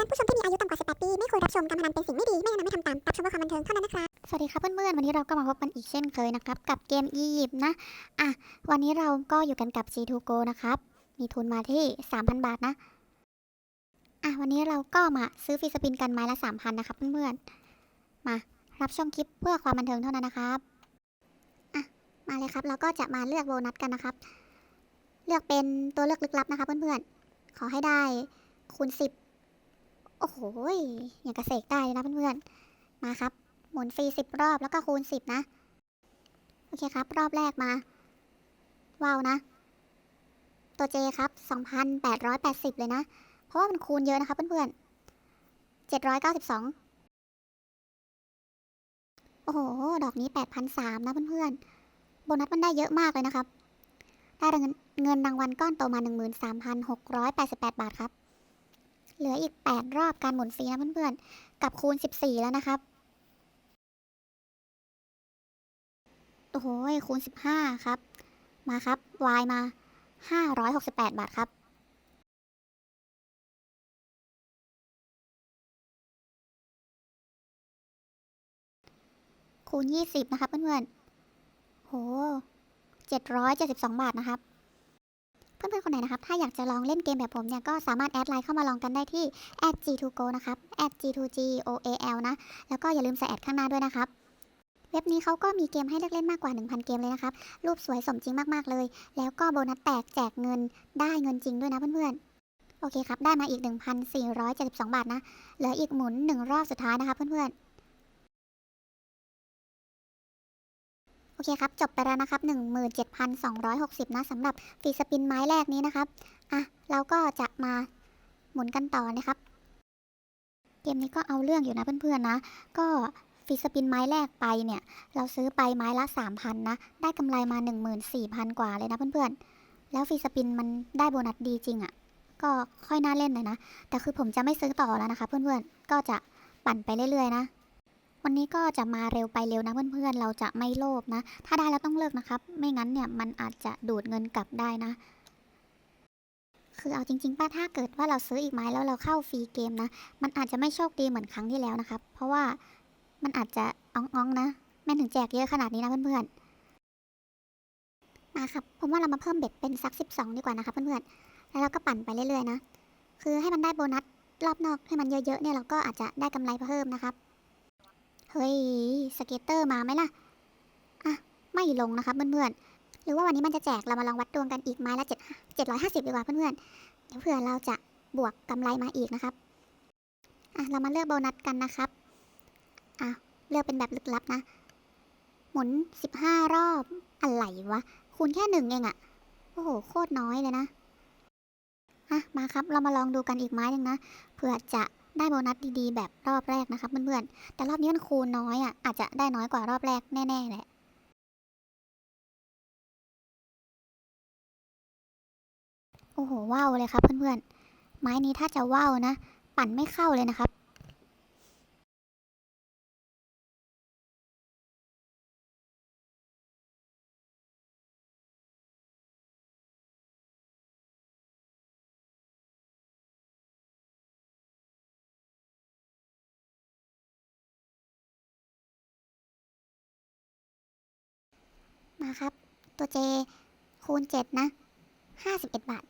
อนผู้ชมที่มีอายุต่ำกว่า 18 ปี ไม่ควรรับชมการพนันเป็นสิ่งไม่ดี ไม่แนะนำให้ทำตาม รับชมเพื่อความบันเทิงเท่านั้นนะคะสวัสดีครับเพื่อนๆ วันนี้เราก็มาพบกันอีกเช่นเคยนะครับ กับเกมอียิปต์นะ อะ วันนี้เราก็อยู่กันกับ G2 Go นะครับ มีทุนมาที่ 3,000 บาทนะ อะ วันนี้เราก็มาซื้อฟรีสปินกันไม้ละ 3,000 นะครับเพื่อนๆ มารับชมคลิปเพื่อความบันเทิงเท่านั้นนะครับ อะ มาเลยครับ เราก็จะมาเลือกโบนัสกันนะครับ เลือกเป็นตัวเลือกลึกลับนะคะเพื่อนๆ ขอให้ได้คูณ10 โอ้โหอย่างกระเสกได้เลยนะเพื่อนๆ มาครับ หมุนฟรีสิบรอบแล้วก็คูณสิบนะ โอเคครับ รอบแรกมา ว้าวนะ ตัวเจครับสองพันแปดร้อยแปดสิบเลยนะ เพราะว่ามันคูณเยอะนะครับเพื่อนๆเจ็ดร้อยเก้าสิบสองโอ้โห ดอกนี้แปดพันสามนะเพื่อนๆ โบนัสมันได้เยอะมากเลยนะครับ ได้เงินเงินรางวัลก้อนโตมาหนึ่งหมื่นสามพันหกร้อยแปดสิบแปดบาทครับ เหลืออีกแปดรอบการหมุนฟรีนะเพื่อนๆ กับคูณสิบสี่แล้วนะครับ โอ้โหคูณ 15 ครับ มาครับ y มา 568 บาทครับคูณ 20 นะครับเพื่อนๆ โห772 บาทนะครับ เพื่อนๆคนไหนนะครับ ถ้าอยากจะลองเล่นเกมแบบผมเนี่ย ก็สามารถแอดไลน์เข้ามาลองกันได้ที่ @g2go นะครับ @g2goal นะ แล้วก็อย่าลืมใส่แอดข้างหน้าด้วยนะครับ เว็บนี้เขาก็มีเกมให้เลือกเล่นมากกว่า 1,000 เกมเลยนะครับ รูปสวยสมจริงมากๆเลย แล้วก็โบนัสแตกแจกเงิน ได้เงินจริงด้วยนะเพื่อนๆโอเคครับ ได้มาอีก 1,472 บาทนะ เหลืออีกหมุน 1 รอบสุดท้ายนะคะเพื่อนๆ อเคครับ จบไปแล้วนะครับ 17,260 นะสำหรับฟรีสปินไม้แรกนี้นะครับ อะ เราก็จะมาหมุนกันต่อนะครับ เกมนี้ก็เอาเรื่องอยู่นะเพื่อนๆนะ ก็ฟรีสปินไม้แรกไปเนี่ย เราซื้อไปไม้ละ 3,000 นะ ได้กำไรมา 14,000 กว่าเลยนะเพื่อนๆ แล้วฟรีสปินมันได้โบนัสดีจริงอะ่ะ ก็ค่อยน่าเล่นเลยนะ แต่คือผมจะไม่ซื้อต่อแล้วนะคะ เพื่อนๆ ก็จะปั่นไปเรื่อยๆนะ วันนี้ก็จะมาเร็วไปเร็วนะเพื่อนๆ เราจะไม่โลภนะ ถ้าได้แล้วต้องเลิกนะครับ ไม่งั้นเนี่ยมันอาจจะดูดเงินกลับได้นะ คือเอาจริงๆป้าถ้าเกิดว่าเราซื้ออีกไม้แล้วเราเข้าฟรีเกมนะ มันอาจจะไม่โชคดีเหมือนครั้งที่แล้วนะครับ เพราะว่ามันอาจจะอ่องๆนะ แม่นถึงแจกเยอะขนาดนี้นะเพื่อนๆ มาครับ ผมว่าเรามาเพิ่มเบ็ดเป็นสัก 12 ดีกว่านะครับเพื่อนๆ แล้วเราก็ปั่นไปเรื่อยๆนะ คือให้มันได้โบนัสรอบนอกให้มันเยอะๆเนี่ยเราก็อาจจะได้กำไรเพิ่มนะครับ เฮ้ย สเก็ตเตอร์มาไหมล่ะ อะ ไม่ลงนะครับเพื่อนๆ หรือว่าวันนี้มันจะแจกเรามาลองวัดดวงกันอีกไม้ละ7 750ดีกว่าเพื่อนๆ เดี๋ยวเผื่อเราจะบวกกำไรมาอีกนะครับ อะ เรามาเลือกโบนัสกันนะครับ อะ เลือกเป็นแบบลึกลับนะ หมุน15รอบ อะไรวะ คูณแค่หนึ่งเองอะโอ้โห โคตรน้อยเลยนะ อะ มาครับ เรามาลองดูกันอีกไม้หนึ่งนะ เผื่อจะ ได้โบนัสดีๆ แบบรอบแรกนะครับเพื่อนๆ แต่รอบนี้มันคูณน้อยอะอาจจะได้น้อยกว่ารอบแรกแน่ๆแหละโอ้โหว้าวเลยครับเพื่อนๆ ไม้นี้ถ้าจะว้าวนะ ปั่นไม่เข้าเลยนะครับ มาครับ ตัวเจคูณ 7 นะ 51 บาท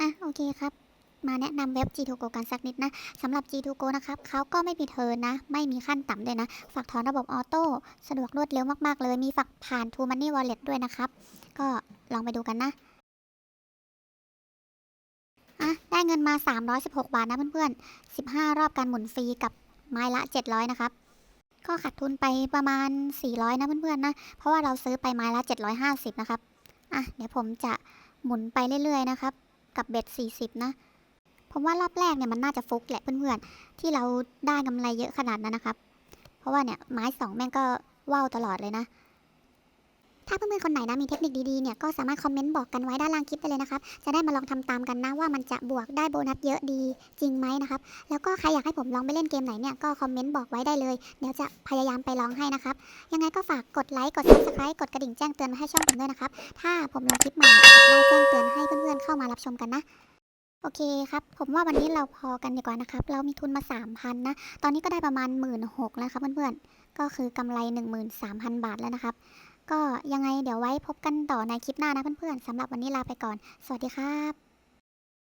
อะ โอเคครับ มาแนะนำเว็บ G2Go กันสักนิดนะสำหรับ G2Go นะครับเขาก็ไม่มีเทินนะ ไม่มีขั้นต่ำเลยนะ ฝากถอนระบบออโต้ สะดวกรวดเร็วมากๆ เลย มีฝากผ่าน True Money Wallet ด้วยนะครับ ก็ลองไปดูกันนะอะได้เงินมา 316 บาทนะเพื่อนๆ 15 รอบการหมุนฟรีกับไม้ละ 700 นะครับ ก็ขาดทุนไปประมาณ 400 นะเพื่อนๆนะ เพราะว่าเราซื้อไปไม้ละ 750 นะครับ อะ เดี๋ยวผมจะหมุนไปเรื่อยๆนะครับ กับเบ็ด 40 นะ ผมว่ารอบแรกเนี่ยมันน่าจะฟุกแหละเพื่อนๆ ที่เราได้กำไรเยอะขนาดนั้นนะครับ เพราะว่าเนี่ยไม้สองแม่งก็ว่าวตลอดเลยนะ ถ้าเพื่อนๆคนไหนนะมีเทคนิคดีๆเนี่ยก็สามารถคอมเมนต์บอกกันไว้ด้านล่างคลิปได้เลยนะครับ จะได้มาลองทำตามกันนะว่ามันจะบวกได้โบนัสเยอะดีจริงไหมนะครับ แล้วก็ใครอยากให้ผมลองไปเล่นเกมไหนเนี่ยก็คอมเมนต์บอกไว้ได้เลย เดี๋ยวจะพยายามไปลองให้นะครับ ยังไงก็ฝากกดไลค์กด subscribe กดกระดิ่งแจ้งเตือนมาให้ช่องผมด้วยนะครับ ถ้าผมลงคลิปใหม่จะได้แจ้งเตือนให้เพื่อนๆเข้ามารับชมกันนะโอเคครับ ผมว่าวันนี้เราพอกันดีกว่านะครับ เรามีทุนมา 3,000 นะ ตอนนี้ก็ได้ประมาณ 1 6ื่นแล้วครับเพื่อนๆ ก็คือกำไร 13,000 บาทแล้วนะครับ ก็ยังไงเดี๋ยวไว้พบกันต่อในคลิปหน้านะเพื่อนๆสำหรับวันนี้ลาไปก่อน สวัสดีครับ